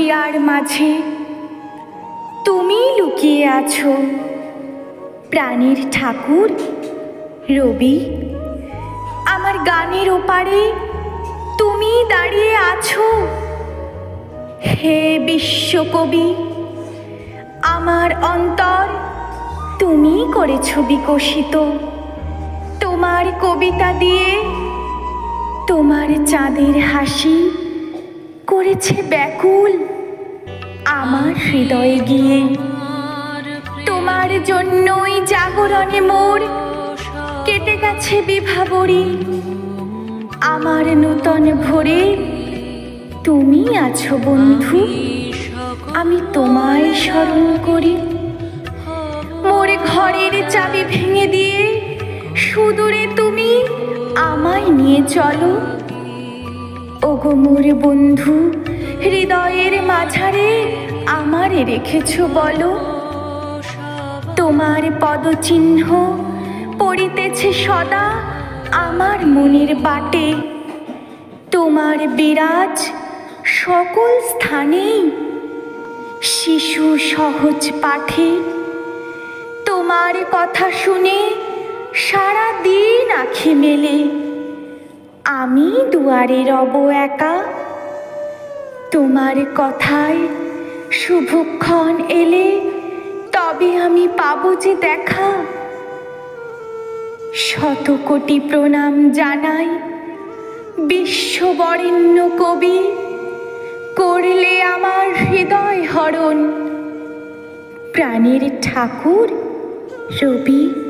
অন্ধিয়ার মাঝে। তুমি লুকিয়ে আছো। প্রাণীর ঠাকুর, রবি, আমার গানের ওপারে তুমি দাঁড়িয়ে আছো। হে বিশ্বকবি, আমার অন্তর তুমি করেছ বিকশিত। তোমার কবিতা দিয়ে তোমার চাঁদের হাসি করেছে ব্যাকুল আমার হৃদয়ে গিয়ে। তোমার জন্যই জাগরণে মোর কেটে গেছে বিভাবরী আমার নূতন ভোরে তুমি আছো বন্ধু, আমি তোমায় স্মরণ করি। মোর ঘরের চাবি ভেঙে দিয়ে সুদূরে তুমি আমায় নিয়ে চলো। ওগো মোর বন্ধু, হৃদয়ের মাঝারে আমারে রেখেছ বলো। তোমার পদচিহ্ন পড়িতেছে সদা আমার মনের বাটে। তোমার বিরাজ সকল স্থানেই শিশু সহজ পাঠে। তোমার কথা শুনে সারা দিন আখি মেলে। আমি দুয়ারে রব একা। তোমার কথায় শুভক্ষণ এলে তবে আমি পাবো যে দেখা। শত কোটি প্রণাম জানাই বিশ্ববরেণ্য কবি। করলে আমার হৃদয় হরণ। প্রাণের ঠাকুর রবি।